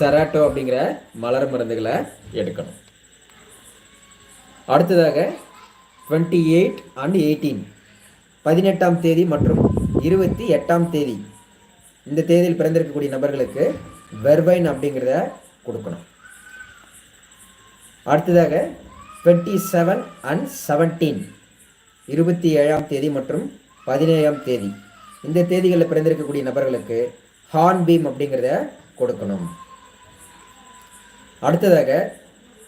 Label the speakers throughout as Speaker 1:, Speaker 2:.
Speaker 1: Cerato அப்படிங்கிற மலர் மருந்துகளை எடுக்கணும். அடுத்ததாக டுவெண்ட்டி எயிட் அண்ட் எயிட்டீன் பதினெட்டாம் தேதி மற்றும் இருபத்தி எட்டாம் தேதி. இந்த தேதியில் பிறந்திருக்கக்கூடிய நபர்களுக்கு வெர்வைன் அப்படிங்கிறத கொடுக்கணும். அடுத்ததாக டுவெண்ட்டி செவன் அண்ட் செவன்டீன் இருபத்தி ஏழாம் தேதி மற்றும் பதினேழாம் தேதி. இந்த தேதிகளில் பிறந்திருக்கக்கூடிய நபர்களுக்கு ஹார்ன் பீம் அப்படிங்கிறத கொடுக்கணும். அடுத்ததாக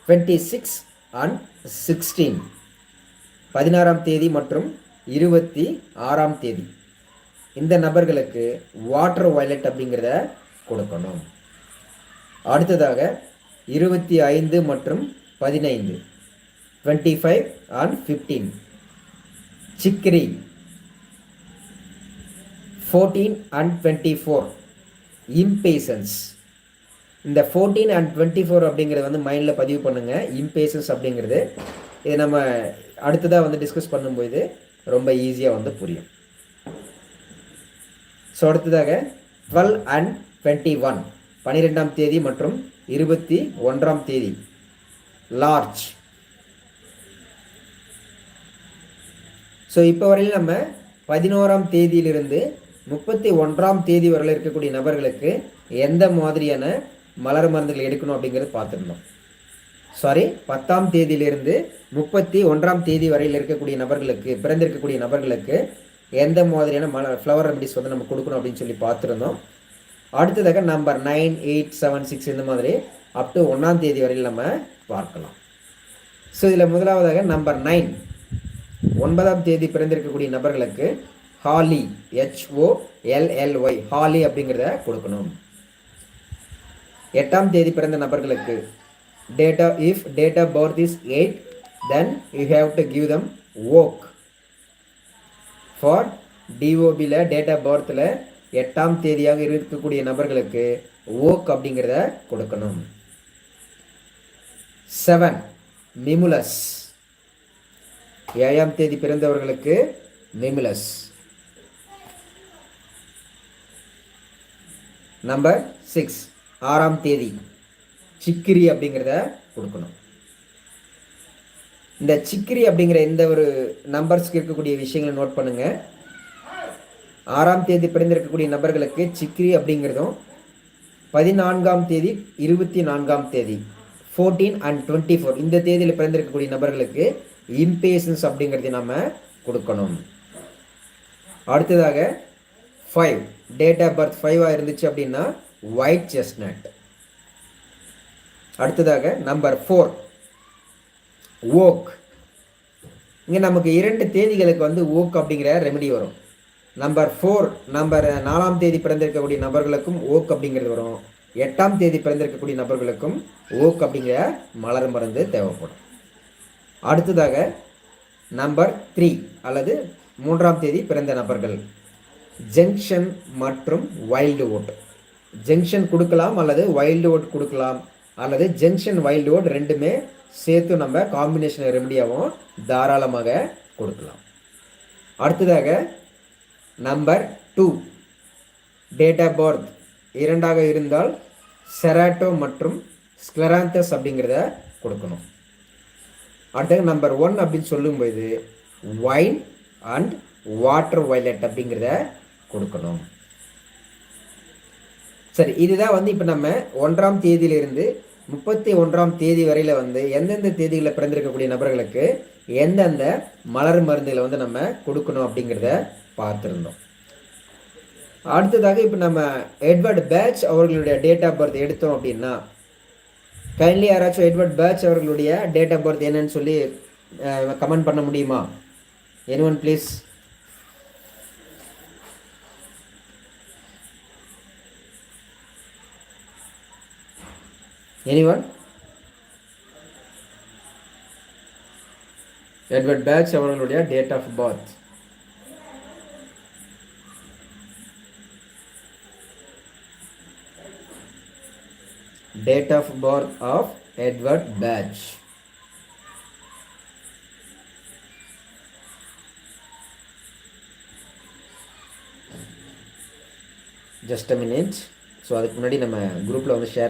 Speaker 1: டுவெண்ட்டி சிக்ஸ் அண்ட் சிக்ஸ்டீன் பதினாறாம் தேதி மற்றும் இருபத்தி ஆறாம் தேதி. இந்த நபர்களுக்கு வாட்டர் வயலட் அப்படிங்கிறத கொடுக்கணும். அடுத்ததாக இருபத்தி ஐந்து மற்றும் பதினைந்து. Twenty five and fifteen Sikri. Fourteen and twenty four impatience இந்த ஃபோர்டீன் அண்ட் டுவெண்ட்டி ஃபோர் அப்படிங்கிறது வந்து மைண்டில் பதிவு பண்ணுங்கள் இம்பேஷன்ஸ் அப்படிங்கிறது. இது நம்ம அடுத்ததாக வந்து டிஸ்கஸ் பண்ணும்போது ரொம்ப ஈஸியாக வந்து புரியும். ஸோ அடுத்ததாக டுவெல் அண்ட் டுவெண்ட்டி ஒன் பன்னிரெண்டாம் தேதி மற்றும் இருபத்தி ஒன்றாம் தேதி. லார்ஜ் ஸோ இப்போ வரையிலும் நம்ம பதினோராம் தேதியிலிருந்து முப்பத்தி ஒன்றாம் தேதி வரையில் இருக்கக்கூடிய நபர்களுக்கு எந்த மாதிரியான மலர் மருந்துகள் எடுக்கணும் அப்படிங்கிறது பார்த்துருந்தோம். சாரி பத்தாம் தேதியிலிருந்து முப்பத்தி ஒன்றாம் தேதி வரையில் இருக்கக்கூடிய நபர்களுக்கு பிறந்திருக்கக்கூடிய நபர்களுக்கு எந்த மாதிரியான மலர் ஃப்ளவர் ரெமடிஸ் வந்து நம்ம கொடுக்கணும் அப்படின்னு சொல்லி பார்த்துருந்தோம். அடுத்ததாக number nine eight seven six இந்த மாதிரி அப் டு ஒன்றாம் தேதி வரையில் நம்ம பார்க்கலாம். ஸோ இதில் முதலாவதாக நம்பர் நைன் ஒன்பதாம் தேதி பிறந்திருக்கக்கூடிய நபர்களுக்கு ஹாலி ஹெச்ஓ எல்எல்ஒய் ஹாலி அப்படிங்கிறத கொடுக்கணும். எட்டாம் தேதி பிறந்த நபர்களுக்கு date of if date of birth is eight then you have to give them oak for டிஓபியில் date of பர்த்தில் எட்டாம் தேதியாக இருக்கக்கூடிய நபர்களுக்கு ஓக் அப்படிங்கிறத கொடுக்கணும். செவன் மிமுலஸ் ஏழாம் தேதி பிறந்தவர்களுக்கு மிமுலஸ் நம்பர் சிக்ஸ் ஆறாம் தேதி சிக்கிரி அப்படிங்கிறத கொடுக்கணும். இந்த சிக்கிரி அப்படிங்கிற இந்த ஒரு நம்பர்ஸ்க்கு இருக்கக்கூடிய விஷயங்களை நோட் பண்ணுங்க. ஆறாம் தேதி பிறந்திருக்கக்கூடிய நபர்களுக்கு சிக்கிரி அப்படிங்கிறதும் பதினான்காம் தேதி இருபத்தி நான்காம் தேதி ஃபோர்டீன் அண்ட் டுவெண்ட்டி ஃபோர் இந்த தேதியில் பிறந்திருக்கக்கூடிய நபர்களுக்கு இம்பேஷன்ஸ் அப்படிங்கிறத நம்ம கொடுக்கணும். அடுத்ததாக ஃபைவ் டேட் ஆஃப் பர்த் ஃபைவாக இருந்துச்சு அப்படின்னா ஒயிட் செஸ்னட் அடுத்ததாக நம்பர் ஃபோர் ஓக் இங்கே நமக்கு இரண்டு தேதிகளுக்கு வந்து ஓக் அப்படிங்கிற ரெமெடி வரும். நம்பர் ஃபோர் நம்பர் நாலாம் தேதி பிறந்திருக்கக்கூடிய நபர்களுக்கும் ஓக் அப்படிங்கிறது வரும். எட்டாம் தேதி பிறந்திருக்கக்கூடிய நபர்களுக்கும் ஓக் அப்படிங்கிற மலர் மருந்து தேவைப்படும். அடுத்ததாக நம்பர் த்ரீ அல்லது மூன்றாம் தேதி பிறந்த நபர்கள். ஜங்ஷன் மற்றும் வைல்டு ஓட்டு ஜங்ஷன் கொடுக்கலாம் அல்லது வைல்டு ஓட் கொடுக்கலாம். அல்லது ஜங்ஷன் வைல்டு ஓட் ரெண்டுமே சேர்த்து நம்ம காம்பினேஷன் ரெமடியாகவும் தாராளமாக கொடுக்கலாம். அடுத்ததாக number two date of birth இரண்டாக இருந்தால் செராட்டோ மற்றும் ஸ்க்லராந்தஸ் அப்படிங்கிறத கொடுக்கணும். அடுத்தது நம்பர் ஒன் அப்படின்னு சொல்லும்போது ஒயின் அண்ட் வாட்டர் வைலட் அப்படிங்கிறத கொடுக்கணும். சரி இதுதான் வந்து இப்போ நம்ம ஒன்றாம் தேதியிலிருந்து முப்பத்தி ஒன்றாம் தேதி வரையில் வந்து எந்தெந்த தேதிகளில் பிறந்திருக்கக்கூடிய நபர்களுக்கு எந்தெந்த மலர் மருந்துகளை வந்து நம்ம கொடுக்கணும் அப்படிங்கிறத பார்த்துருந்தோம். அடுத்ததாக இப்போ நம்ம எட்வர்ட் பேட்ச் அவர்களுடைய டேட் ஆஃப் பர்த் எடுத்தோம் அப்படின்னா கைண்ட்லி யாராச்சும் எட்வர்ட் பேட்ச் அவர்களுடைய டேட் ஆஃப் பர்த் என்னன்னு சொல்லி கமெண்ட் பண்ண முடியுமா? Any one please anyone Edward Bach அவர்களுடைய date of birth date of birth of Edward Bach just a minute so அதுக்கு முன்னாடி நம்ம குரூப்பில் வந்து ஷேர்